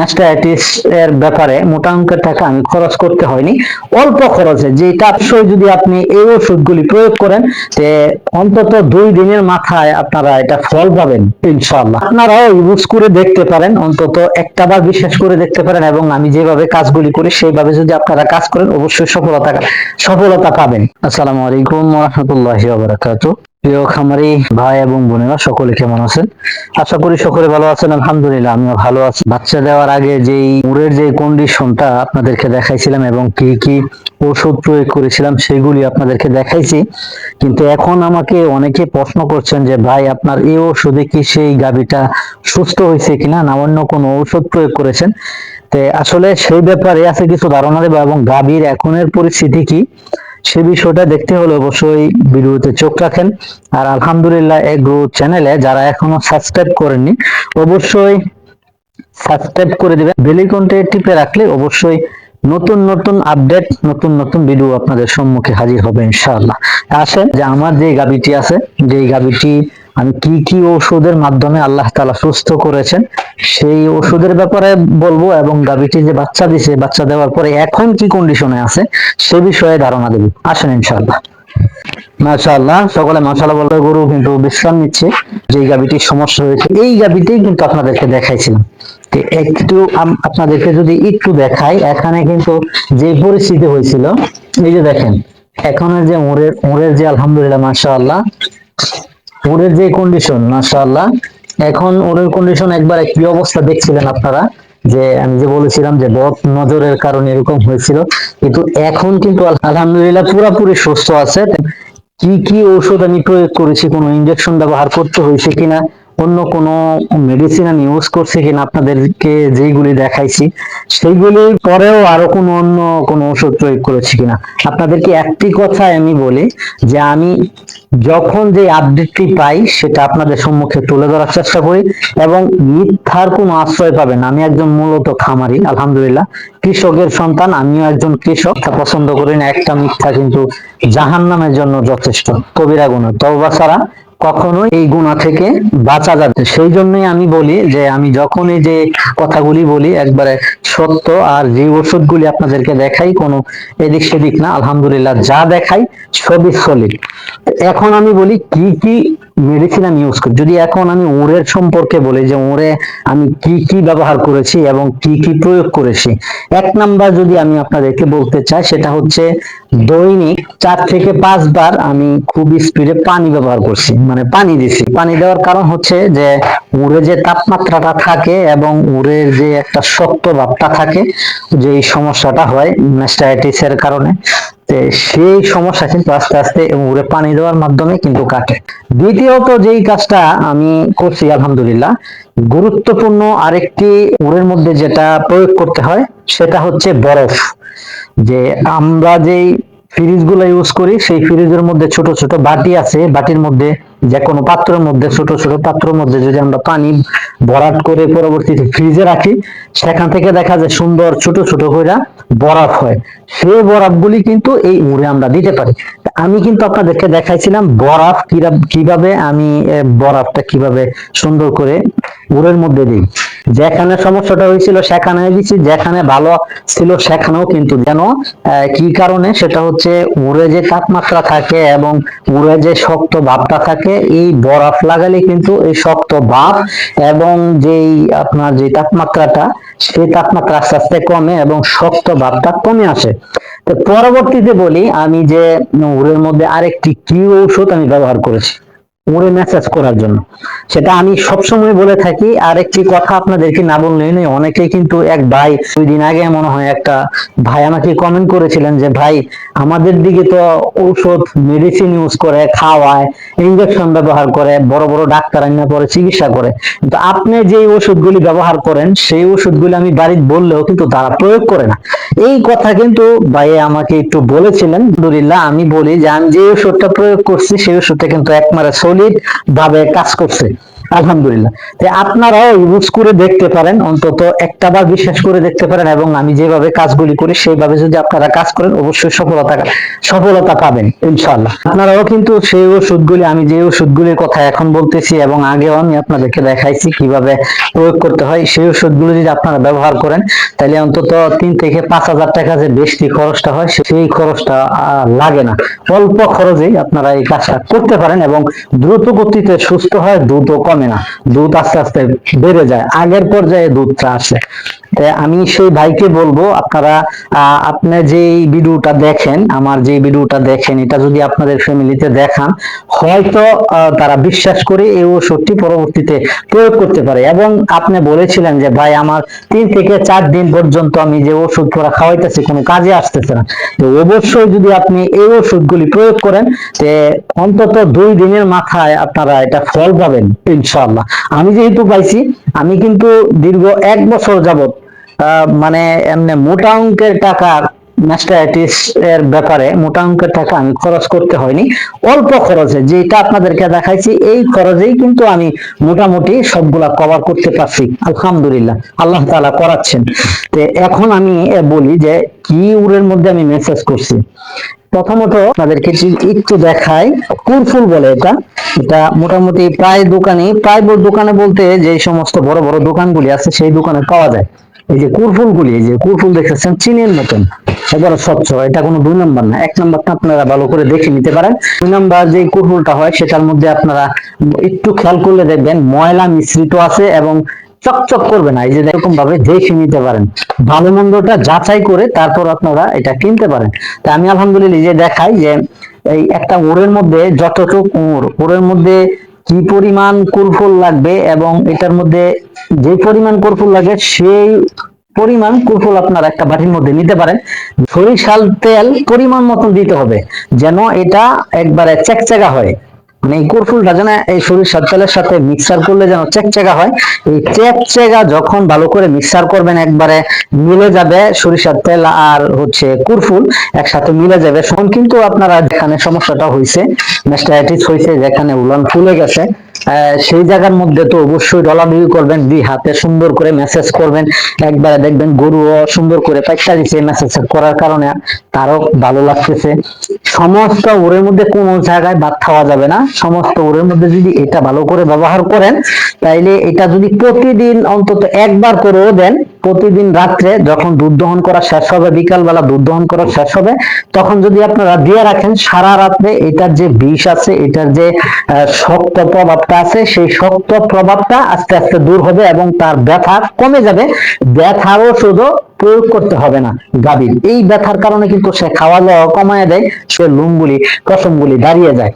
Mastitis এর ব্যাপারে মোটা অঙ্কের টাকা আমি খরচ করতে হয়নি। অল্প খরচে যে অবশ্যই যদি আপনি এই ওষুধগুলি প্রয়োগ করেন, তে অন্তত দুই দিনের মাথায় আপনারা এটা ফল পাবেন, ইনশাআল্লাহ। আপনারাও ইউজ করে দেখতে পারেন, অন্তত একটা বার বিশ্বাস করে দেখতে পারেন এবং আমি যেভাবে কাজগুলি করি, সেইভাবে যদি আপনারা কাজ করেন, অবশ্যই সফলতা সফলতা পাবেন। আসসালামু আলাইকুম বারাকাতুহু। প্রিয় খামারি ভাই এবং বোনেরা, সকলে কেমন আছেন? আশা করি সকলে ভালো আছেন, আলহামদুলিল্লাহ, আমিও ভালো আছি। বাচ্চা দেওয়ার আগে যেই উড়ের যে কন্ডিশনটা আপনাদেরকে দেখাইছিলাম এবং কি কি ওষুধ প্রয়োগ করেছিলাম, সেগুলি আপনাদেরকে দেখাইছি। কিন্তু এখন আমাকে অনেকে প্রশ্ন করছেন যে, ভাই, আপনার এই ওষুধে কি সেই গাভীটা সুস্থ হয়েছে কিনা? না অন্য কোনো ঔষধ প্রয়োগ করেছেন? তে আসলে সেই ব্যাপারে আছে কিছু ধারণা দেবো এবং গাভীর এখনের পরিস্থিতি কি? সে বিষয়টা দেখতে হলে অবশ্যই ভিডিওতে চোখ রাখেন। আর আলহামদুলিল্লাহ এগ্রো চ্যানেলে যারা এখনও সাবস্ক্রাইব করেননি, অবশ্যই সাবস্ক্রাইব করে দিবেন। বেলিকনটে টিপে রাখলে অবশ্যই নতুন নতুন আপডেট নতুন নতুন ভিডিও আপনাদের সম্মুখে হাজির হবে ইনশাআল্লাহ। আসেন, যে আমার যে গাবিটি আছে, যে গাবিটি আমি কি কি ওষুধের মাধ্যমে আল্লাহ তাআলা সুস্থ করেছেন, সেই ওষুধের ব্যাপারে বলব এবং গাবিটি যে বাচ্চা দিছে, বাচ্চা দেওয়ার পরে এখন কি কন্ডিশনে আছে, সে বিষয়ে ধারণা দেব। আসেন ইনশাআল্লাহ। মাশাআল্লাহ, সকলে মাশাআল্লাহ বলতে গরু কিন্তু বিশ্রাম নিচ্ছে যে গাবিটির সমস্যা হয়েছে, এই গাবিতেই কিন্তু আপনাদেরকে দেখাইছিলাম। একটু আপনাদেরকে যদি একটু দেখাই, এখানে কিন্তু যে পরিস্থিতি হয়েছিল, এই যে দেখেন, এখনের যে ওরের ওরের যে আলহামদুলিল্লাহ, মাশাআল্লাহ ওরের যে কন্ডিশন মাশাআল্লাহ। এখন ওরের কন্ডিশন একবার কি অবস্থা দেখছিলেন আপনারা? যে আমি যে বলেছিলাম যে বদ নজরের কারণে এরকম হয়েছিল, কিন্তু এখন কিন্তু আলহামদুলিল্লাহ পুরাপুরি সুস্থ আছে। কি কি ঔষধ আমি প্রয়োগ করেছি, কোনো ইনজেকশন ব্যবহার করতে হয়েছে কিনা অন্য কোনো মেডিসিন আমি ইউজ করছি কিনা আপনাদেরকে যেইগুলি দেখাইছি, সেইগুলি পরেও আরও কোনো অন্য কোনো ওষুধ প্রয়োগ করেছি কিনা। আপনাদেরকে একটি কথা আমি বলি যে আমি যখন যে আপডেটটি পাই, সেটা আপনাদের সম্মুখে তুলে ধরার চেষ্টা করি এবং মিথ্যার কোনো আশ্রয় পাবেন আমি একজন মূলত খামারি, আলহামদুলিল্লাহ। কৃষকের সন্তান, আমিও একজন কৃষক, তা পছন্দ করি না। একটা মিথ্যা কিন্তু জাহান্নামের জন্য যথেষ্ট। কবিরা গুণ তওবা ছাড়া কখনোই এই গুণা থেকে বাঁচা যাবে। সেই জন্যই আমি বলি যে, আমি যখন এই যে কথাগুলি বলি, একবারে সত্য আর যে ওষুধগুলি আপনাদেরকে দেখাই, কোনো এদিক সেদিক না, আলহামদুলিল্লাহ যা দেখাই, সবই সলিড এখন আমি বলি, কি কি মেডিসিন আমি ইউজ করি। যদি এখন আমি ওরের সম্পর্কে বলি যে ওরে আমি কি কি ব্যবহার করেছি এবং কি কি প্রয়োগ করেছি, এক নাম্বার যদি আমি আপনাদেরকে বলতে চাই, সেটা হচ্ছে দৈনিক চার থেকে পাঁচবার আমি খুব স্পিডে পানি ব্যবহার করছি। মানে পানি দিছি। পানি দেওয়ার কারণ হচ্ছে যে উড়ে যে তাপমাত্রাটা থাকে এবং উড়ের যে একটা শক্ত ভাবটা থাকে, যে এই সমস্যাটা হয় এর কারণে সেই সমস্যা কিন্তু আস্তে আস্তে উড়ে পানি দেওয়ার মাধ্যমে কিন্তু কাটে। দ্বিতীয়ত যেই কাজটা আমি করছি, আলহামদুলিল্লাহ, গুরুত্বপূর্ণ আরেকটি উড়ের মধ্যে যেটা প্রয়োগ করতে হয়, সেটা হচ্ছে বরফ। যে আমরা যেই ফ্রিজগুলো ইউজ করি, সেই ফ্রিজের মধ্যে ছোট ছোট বাটি আছে, বাটির মধ্যে যে কোনো পাত্রের মধ্যে, ছোট ছোট পাত্রের মধ্যে যদি আমরা পানি ভরাট করে পরবর্তীতে ফ্রিজে রাখি, সেখান থেকে দেখা যায় সুন্দর ছোট ছোট করে বরফ হয়। সেই বরফগুলি কিন্তু এই উড়ে আমরা দিতে পারি। আমি কিন্তু আপনাদেরকে দেখাইছিলাম বরফ কীভাবে আমি বরফটা কীভাবে সুন্দর করে উড়ের মধ্যে দিই। যেখানে সমস্যাটা হয়েছিল সেখানে দিচ্ছি যেখানে ভালো ছিল সেখানেও কিন্তু যেন কি কারণে? সেটা হচ্ছে উড়ে যে তাপমাত্রা থাকে এবং উড়ে যে শক্ত ভাবটা থাকে এই বরফ লাগালে কিন্তু এই শক্ত ভাব এবং যেই আপনার যে তাপমাত্রাটা সেই তাপমাত্রা আস্তে আস্তে কমে এবং শক্ত ভাবটা কমে আসে। তো পরবর্তীতে বলি আমি যে উড়ের মধ্যে আরেকটি কি ঔষধ আমি ব্যবহার করেছি। উড়ে মেসেজ করার জন্য। সেটা আমি সবসময় বলে থাকি। আর একটি কথা আপনাদেরকে না বললেই নয় অনেকে কিন্তু এক ভাই, দুই দিন আগে মনে হয় একটা ভাই আমাকে কমেন্ট করেছিলেন যে, ভাই, আমাদের দিকে তো ঔষধ মেডিসিন ইউজ করে, খাওয়ায় ইঞ্জেকশন ব্যবহার করে, বড় বড় ডাক্তার আইনা পরে চিকিৎসা করে। কিন্তু আপনি যে ওষুধগুলি ব্যবহার করেন, সেই ওষুধগুলি আমি বাড়িতে বললেও কিন্তু তারা প্রয়োগ করে না। এই কথা কিন্তু ভাই আমাকে একটু বলেছিলেন। আলহামদুলিল্লাহ, আমি বলি যে, আমি যে ওষুধটা প্রয়োগ করছি, সেই ওষুধটা কিন্তু একবারে সলিড ভাবে কাজ করছে। আলহামদুলিল্লাহ। আপনারাও ইউজ করে দেখতে পারেন, অন্তত একটা বার বিশ্বাস করে দেখতে পারেন এবং আমি যেভাবে কাজগুলি করি, সেইভাবে যদি আপনারা কাজ করেন, অবশ্যই সফলতা সফলতা পাবেন আপনারাও কিন্তু সেই ওষুধগুলি, আমি যে ওষুধগুলির কথা এখন বলতেছি এবং আগেও আমি আপনাদেরকে দেখাইছি কীভাবে প্রয়োগ করতে হয়, সেই ওষুধগুলো যদি আপনারা ব্যবহার করেন তাহলে অন্তত তিন থেকে পাঁচ হাজার টাকা যে বেশি খরচটা হয়, সেই খরচটা লাগে না। অল্প খরচেই আপনারা এই কাজটা করতে পারেন এবং দ্রুত গতিতে সুস্থ হয় দুধ কমে না দুধ আস্তে আস্তে বেড়ে যায় আগের পর্যায়ে দুধটা আসে। আমি সেই ভাইকে বলব আপনারা আহ, আপনি যে ভিডিওটা দেখেন আমার যে ভিডিওটা দেখেন এটা যদি আপনাদের ফ্যামিলিতে দেখান হয়তো তারা বিশ্বাস করে এই ওষুধটি পরবর্তীতে প্রয়োগ করতে পারে। এবং আপনি বলেছিলেন যে ভাই আমার তিন থেকে চার দিন পর্যন্ত আমি যে ওষুধ পুরা খাওয়াইতেছি কোনো কাজে আসতেছে না। তো অবশ্যই যদি আপনি এই ওষুধগুলি প্রয়োগ করেন তে অন্তত দুই দিনের মাথায় আপনারা এটা ফল পাবেন ইনশাআল্লাহ। আমি যেহেতু পাইছি আমি কিন্তু দীর্ঘ এক বছর যাবত মানে এমনি মোটা অঙ্কের টাকা এর ব্যাপারে মোটা অঙ্কের টাকা আমি খরচ করতে হয়নি। অল্প খরচে যেটা আপনাদেরকে দেখাইছি, এই খরচেই কিন্তু আমি মোটামুটি সবগুলা কভার করতে পারছি। আলহামদুলিল্লাহ, আল্লাহ তাআলা করাচ্ছেন। তো এখন আমি বলি যে, কি উরের মধ্যে আমি মেসেজ করছি? প্রথমত আপনাদেরকে একটু দেখাই। কুরফুল বলে এটা? এটা মোটামুটি প্রায় দোকানে প্রায় দোকানে বলতে যে সমস্ত বড় বড় দোকানগুলি আছে সেই দোকানে পাওয়া যায়। এই যে কুরফুল গুলি এই যে কুরফুল দেখেছেন চিনের মতন। এবারে স্বচ্ছ, এটা কোনো দুই নম্বর না, এক নম্বরটা আপনারা ভালো করে দেখে নিতে পারেন। দুই নম্বর যে কুরফুলটা হয়, সেটার মধ্যে আপনারা একটু খেয়াল করলে দেখবেন ময়লা মিশ্রিত আছে এবং চকচক করবে না। এই যে এরকম ভাবে দেখে নিতে পারেন। ভালো মন্দটা যাচাই করে তারপর আপনারা এটা কিনতে পারেন। তা আমি আলহামদুলিল্লাহ যে দেখাই যে এই একটা ওরের মধ্যে যতটুকু ওর ওরের মধ্যে কি পরিমাণ কুরফুল লাগবে এবং এটার মধ্যে যে পরিমাণ কুরফুল লাগে সেই পরিমাণ কুরফুল আপনারা একটা বাটির মধ্যে নিতে পারেন। সরিষার তেল পরিমাণ মতন দিতে হবে। যেন এটা একবারে চেকচেকা হয়। মানে এই কুরফুলটা যেন এই সরিষার তেলের সাথে মিক্সার করলে যেন চেকচেকা হয়, এই চেকচেকা যখন ভালো করে মিক্সার করবেন, একবারে মিলে যাবে সরিষার তেল আর হচ্ছে কুরফুল একসাথে মিলে যাবে। তখন কিন্তু আপনারা যেখানে সমস্যাটা হয়েছে ম্যাস্টাইটিস হয়েছে যেখানে উলান ফুলে গেছে সেই জায়গার মধ্যে তো অবশ্যই ডলাডলি করবেন, দুই হাতে সুন্দর করে মেসেজ করবেন, একবারে দেখবেন গরু সুন্দর করে পাইটা দিচ্ছে মেসেজ করার কারণে তারও ভালো লাগতেছে। সমস্ত ওরের মধ্যে কোনো জায়গায় বাদ খাওয়া যাবে না। সমস্ত ওরের মধ্যে যদি এটা ভালো করে ব্যবহার করেন, তাইলে এটা যদি প্রতিদিন অন্তত একবার করেও দেন প্রতিদিন রাত্রে যখন দুধ দহন করা শেষ হবে, বিকালবেলা দুধ দহন করা শেষ হবে, তখন যদি আপনারা দিয়ে রাখেন, সারা রাত্রে এটার যে বিষ আছে, এটার যে শক্ত প্রভাবটা আছে, সেই শক্ত প্রভাবটা আস্তে আস্তে দূর হবে এবং তার ব্যথা কমে যাবে। ব্যথার ওষুধও প্রয়োগ করতে হবে না, গাভীর। এই ব্যথার কারণে কিন্তু সে খাওয়া দাওয়া কমায় দেয়, সে লুমগুলি পশমগুলি দাঁড়িয়ে যায়।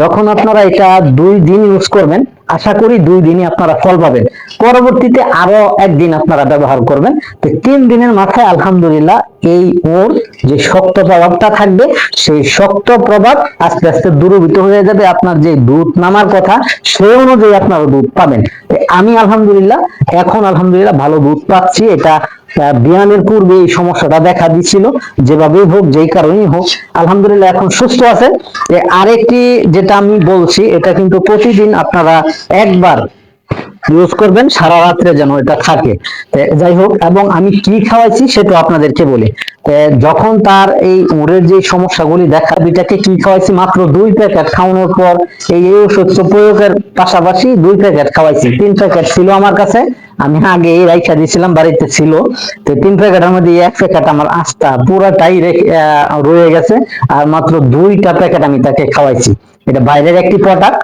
যখন আপনারা এটা দুই দিন ইউজ করবেন আশা করি দুই দিনই আপনারা ফল পাবেন। পরবর্তীতে আরও একদিন আপনারা ব্যবহার করবেন। তো তিন দিনের মাথায় আলহামদুলিল্লাহ এই ওর যে শক্ত প্রভাবটা থাকবে, সেই শক্ত প্রভাব আস্তে আস্তে দূরভূত হয়ে যাবে আপনার যে দুধ নামার কথা সেই অনুযায়ী আপনারা দুধ পাবেন। আমি আলহামদুলিল্লাহ, এখন আলহামদুলিল্লাহ ভালো দুধ পাচ্ছি। এটা বিয়ানের পূর্বে এই সমস্যাটা দেখা দিচ্ছিল, যেভাবেই হোক, যেই কারণেই হোক, আলহামদুলিল্লাহ এখন সুস্থ আছে। আরেকটি যেটা আমি বলছি, এটা কিন্তু প্রতিদিন আপনারা একবার ইউজ করবেন, সারা রাত্রে যেন এটা থাকে। যাই হোক, এবং আমি কি খাওয়াইছি সেটা আপনাদেরকে বলি। যখন তার এই উড়ের যে সমস্যাগুলি দেখা বিটাকে কি খাওয়াইছি? মাত্র দুই প্যাকেট খাওয়ানোর পর এই ওষুধ প্রয়োগের পাশাপাশি দুই প্যাকেট খাওয়াইছি। তিন প্যাকেট ছিল আমার কাছে আমি আগে এই রাইখা দিয়েছিলাম বাড়িতে ছিল। তো তিন প্যাকেটের মধ্যে এক প্যাকেট আমার আস্থা পুরাটাই রয়ে গেছে। আর মাত্র দুইটা প্যাকেট আমি তাকে খাওয়াইছি। এটা বাইরের একটি প্রোডাক্ট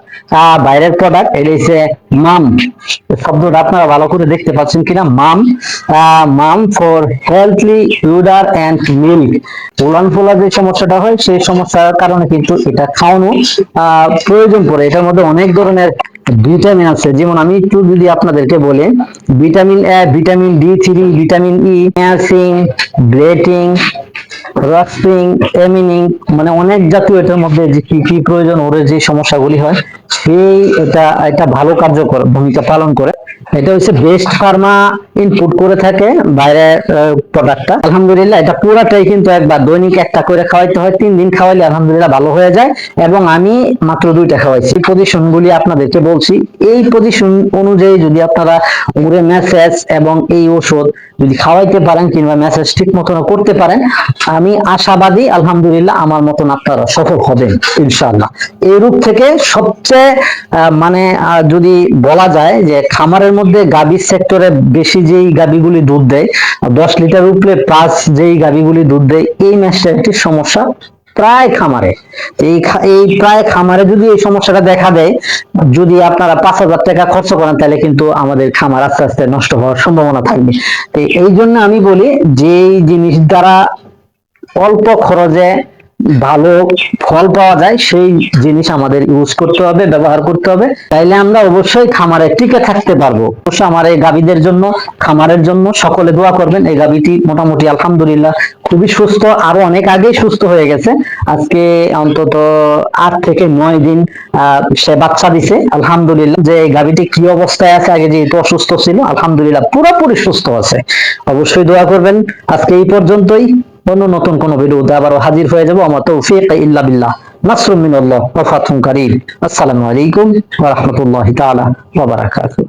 বাইরের প্রোডাক্ট এটা হচ্ছে মাম। শব্দটা আপনারা ভালো করে দেখতে পাচ্ছেন কিনা। মাম মাম ফর হেলথলি ইউডার অ্যান্ড মিল্ক উলান ফোলা যে সমস্যাটা হয়, সেই সমস্যার কারণে কিন্তু এটা খাওয়ানো প্রয়োজন পড়ে। এটার মধ্যে অনেক ধরনের ভিটামিন আছে। যেমন আমি একটু যদি আপনাদেরকে বলি, vitamin A vitamin D three, vitamin E niacin ব্লেটিং রাস্পিং এমিনিং মানে অনেক জাতীয় এটার মধ্যে যে কি কি প্রয়োজন ওর যে সমস্যাগুলি হয়, সেই এটা এটা ভালো কার্যকর ভূমিকা পালন করে। এটা হচ্ছে বেস্ট ফার্মা ইনপুট করে থাকে বাইরের প্রোডাক্টটা আলহামদুলিল্লাহ, এটা পুরাটাই কিন্তু একবার দৈনিক একটা করে খাওয়াইতে হয়, তিন দিন খাওয়াইলে আলহামদুলিল্লাহ ভালো হয়ে যায় এবং আমি মাত্র দুইটা খাওয়াইছি। পজিশন গুলি আপনাদেরকে বলছি। এই পজিশন অনুযায়ী যদি আপনারা উড়ে মেসেজ এবং এই ওষুধ যদি খাওয়াইতে পারেন কিংবা মেসেজ ঠিক মতন করতে পারেন, আমি আশাবাদী, আলহামদুলিল্লাহ আমার মতন আপনারা সফল হবেন, ইনশাআল্লাহ। এই রূপ থেকে সবচেয়ে মানে যদি বলা যায় যে খামারের মধ্যে গাভীর সেক্টরে বেশি যেই গাভীগুলি দুধ দেয় দশ লিটার উপরে প্লাস যেই গাভীগুলি দুধ দেয়, এই ম্যাচটা একটি সমস্যা প্রায় খামারে। এই এই প্রায় খামারে যদি এই সমস্যাটা দেখা দেয়, যদি আপনারা পাঁচ হাজার টাকা খরচ করেন, তাহলে কিন্তু আমাদের খামার আস্তে আস্তে নষ্ট হওয়ার সম্ভাবনা থাকবে। তো এই জন্য আমি বলি যে জিনিস দ্বারা অল্প খরচে ভালো ফল পাওয়া যায়, সেই জিনিস আমাদের ইউজ করতে হবে, ব্যবহার করতে হবে। তাইলে আমরা অবশ্যই খামারে টিকে থাকতে পারব। অবশ্যই আমার এই গাভীদের জন্য, খামারের জন্য সকলে দোয়া করবেন। এই গাভীটি মোটামুটি আলহামদুলিল্লাহ খুবই সুস্থ, আরও অনেক আগেই সুস্থ হয়ে গেছে। আজকে অন্তত আট থেকে নয় দিন সে বাচ্চা দিছে। আলহামদুলিল্লাহ যে এই গাভীটি কি অবস্থায় আছে, আগে যেহেতু অসুস্থ ছিল, আলহামদুলিল্লাহ পুরোপুরি সুস্থ আছে। অবশ্যই দোয়া করবেন। আজকে এই পর্যন্তই। অন্য নতুন কোন ভিডিওতে আবারও হাজির হয়ে যাব। আমার তৌফিক ইল্লা বিল্লাহ। নাসরুম মিনাল্লাহ, ওয়া ফাতুন কারীম। আসসালামু আলাইকুম ওয়া রাহমাতুল্লাহি তাআলা ওয়া বারাকাতুহু।